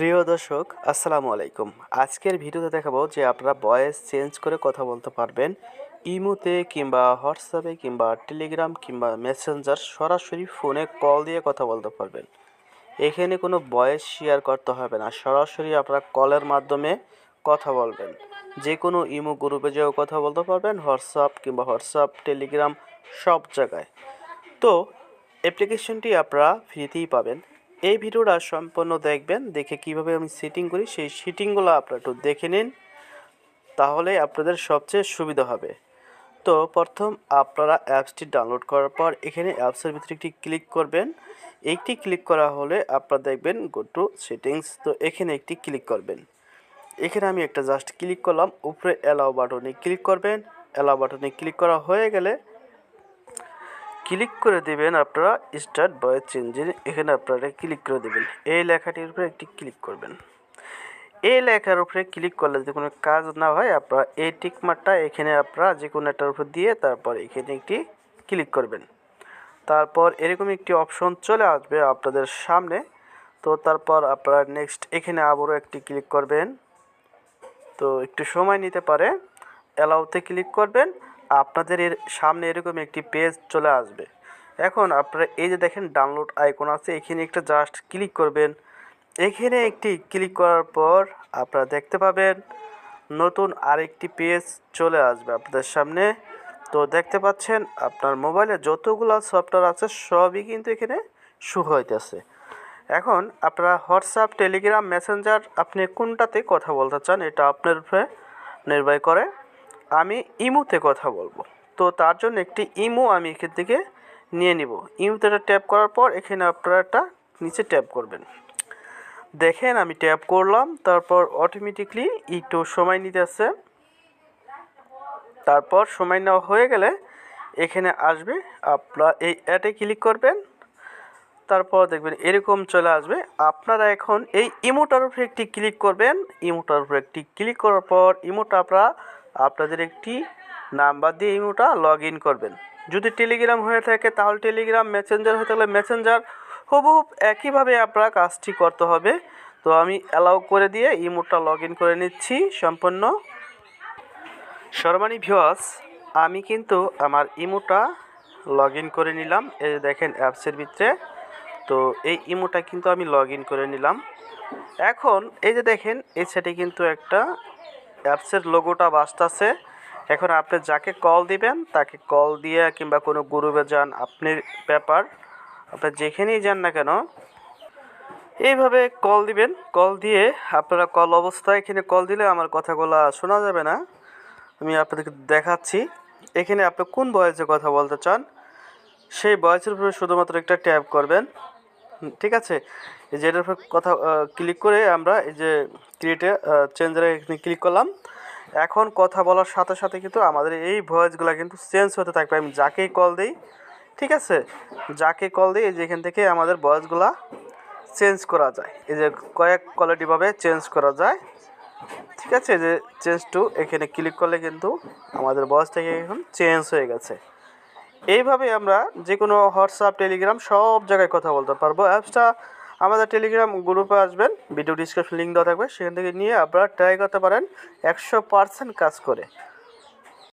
প্রিয় দর্শক, আসসালামু আলাইকুম। আজকের ভিডিওতে দেখাবো যে আপনারা ভয়েস চেঞ্জ করে কথা বলতে পারবেন ইমোতে কিংবা হোয়াটসঅ্যাপে কিংবা টেলিগ্রাম কিংবা মেসেঞ্জার সরাসরি ফোনে কল দিয়ে কথা বলতে পারবেন। এখানে কোনো ভয়েস শেয়ার করতে হবে না, সরাসরি আপনারা কলের মাধ্যমে কথা বলবেন। যে কোনো ইমো গ্রুপে যেও কথা বলতে পারবেন, হোয়াটসঅ্যাপ কিংবা হোয়াটসঅ্যাপ, টেলিগ্রাম সব জায়গায়। তো অ্যাপ্লিকেশনটি আপনারা ফ্রিতেই পাবেন। এই ভিডিওটা সম্পূর্ণ দেখবেন, দেখে কীভাবে আমি সেটিং করি, সেই সেটিংগুলো আপনারা একটু দেখে নিন, তাহলে আপনাদের সবচেয়ে সুবিধা হবে। তো প্রথম আপনারা অ্যাপসটি ডাউনলোড করার পর এখানে অ্যাপসের ভিতরে একটি ক্লিক করবেন। একটি ক্লিক করা হলে আপনারা দেখবেন গো টু সেটিংস তো এখানে একটি ক্লিক করবেন। এখানে আমি একটা জাস্ট ক্লিক করলাম, উপরে অ্যালাও বাটনে ক্লিক করবেন। অ্যালাও বাটনে ক্লিক করা হয়ে গেলে ক্লিক করে দেবেন আপনারা স্টার্ট ভয়েস চেঞ্জের এখানে আপনারা ক্লিক করে দেবেন। এই লেখাটির উপরে একটি ক্লিক করবেন। এই লেখার উপরে ক্লিক করলে যদি কোনো কাজ না হয়, আপনারা এই টিকমারটা এখানে আপনারা যে কোনো একটার উপর দিয়ে তারপর এখানে একটি ক্লিক করবেন। তারপর এরকম একটি অপশন চলে আসবে আপনাদের সামনে। তো তারপর আপনারা নেক্সট এখানে আবারও একটি ক্লিক করবেন। তো একটু সময় নিতে পারে। অ্যালাউতে ক্লিক করবেন। আপনাদের এর সামনে এরকম একটি পেজ চলে আসবে। এখন আপনারা এই যে দেখেন ডাউনলোড আইকন আছে, এখানে একটা জাস্ট ক্লিক করবেন। এখানে একটি ক্লিক করার পর আপনারা দেখতে পাবেন নতুন আরেকটি পেজ চলে আসবে আপনাদের সামনে। তো দেখতে পাচ্ছেন আপনার মোবাইলে যতগুলো সফটওয়্যার আছে, সবই কিন্তু এখানে শু হইতেছে। এখন আপনারা হোয়াটসঅ্যাপ টেলিগ্রাম মেসেঞ্জার আপনি কোনটাতে কথা বলতে চান, এটা আপনার উপরে নির্ভর করে। আমি ইমুতে কথা বলব। তো তার জন্য একটি ইমু আমি এখান থেকে নিয়ে নিব। ইমুতে ট্যাপ করার পর এখানে আপনারা একটা নিচে ট্যাপ করবেন। দেখেন আমি ট্যাপ করলাম, তারপর অটোমেটিকলি একটু সময় নিতে আসছে তারপর সময় নেওয়া হয়ে গেলে এখানে আসবে, আপনারা এই অ্যাডে ক্লিক করবেন। তারপর দেখবেন এরকম চলে আসবে। আপনারা এখন এই ইমোটার উপরে একটি ক্লিক করবেন। ইমোটার উপরে একটি ক্লিক করার পর ইমোটা আপনারা আপনাদের একটি নাম্বার দিয়ে ইমোটা লগ ইন করবেন। যদি টেলিগ্রাম হয়ে থাকে, তাহলে টেলিগ্রাম মেসেঞ্জার হয়ে থাকলে মেসেঞ্জার। হুবহুব একইভাবে আপনারা কাজটি করতে হবে। তো আমি অ্যালাউ করে দিয়ে ইমোটা লগ ইন করে নিচ্ছি সম্পূর্ণ। সর্বাণী ভিওয়াস আমি কিন্তু আমার ইমোটা লগ ইন করে নিলাম। এই দেখেন অ্যাপসের ভিতরে। তো এই ইমোটা কিন্তু আমি লগ ইন করে নিলাম। এখন এই যে দেখেন, এই সাইডে কিন্তু একটা অ্যাপসের লোগোটা বাসতেছে এখন আপনি যাকে কল দিবেন, তাকে কল দিয়ে কিংবা কোনো গ্রুপে যান, আপনি ব্যাপার, আপনি যেখানেই যান না কেন, এইভাবে কল দিবেন। কল দিয়ে আপনারা কল অবস্থায় এখানে কল দিলে আমার কথাগুলো শোনা যাবে না। আমি আপনাদেরকে দেখাচ্ছি। এখানে আপনি কোন বয়সে কথা বলতে চান, সেই বয়সের উপরে শুধুমাত্র একটা ট্যাপ করবেন। ঠিক আছে? এই যে এটার উপর কথা ক্লিক করে আমরা এই যে ক্রিয়েটে চেঞ্জারে এখানে ক্লিক করলাম। এখন কথা বলার সাথে সাথে কিন্তু আমাদের এই ভয়েসগুলো কিন্তু চেঞ্জ হতে থাকবে। আমি যাকেই কল দিই, ঠিক আছে? যাকে কল দিই, এই যে এখান থেকে আমাদের ভয়েসগুলা চেঞ্জ করা যায়। এই যে কয়েক কোয়ালিটিভাবে চেঞ্জ করা যায়। ঠিক আছে? যে চেঞ্জ টু এখানে ক্লিক করলে কিন্তু আমাদের বয়স থেকে এখন চেঞ্জ হয়ে গেছে। এইভাবে আমরা যে কোনো হোয়াটসঅ্যাপ টেলিগ্রাম সব জায়গায় কথা বলতে পারব। অ্যাপসটা আমাদের টেলিগ্রাম গ্রুপে আসবেন ভিডিও ডিসক্রিপশন লিঙ্ক দেওয়া থাকবে, সেখান থেকে নিয়ে আপনারা ট্রাই করতে পারেন, একশো পার্সেন্ট কাজ করে।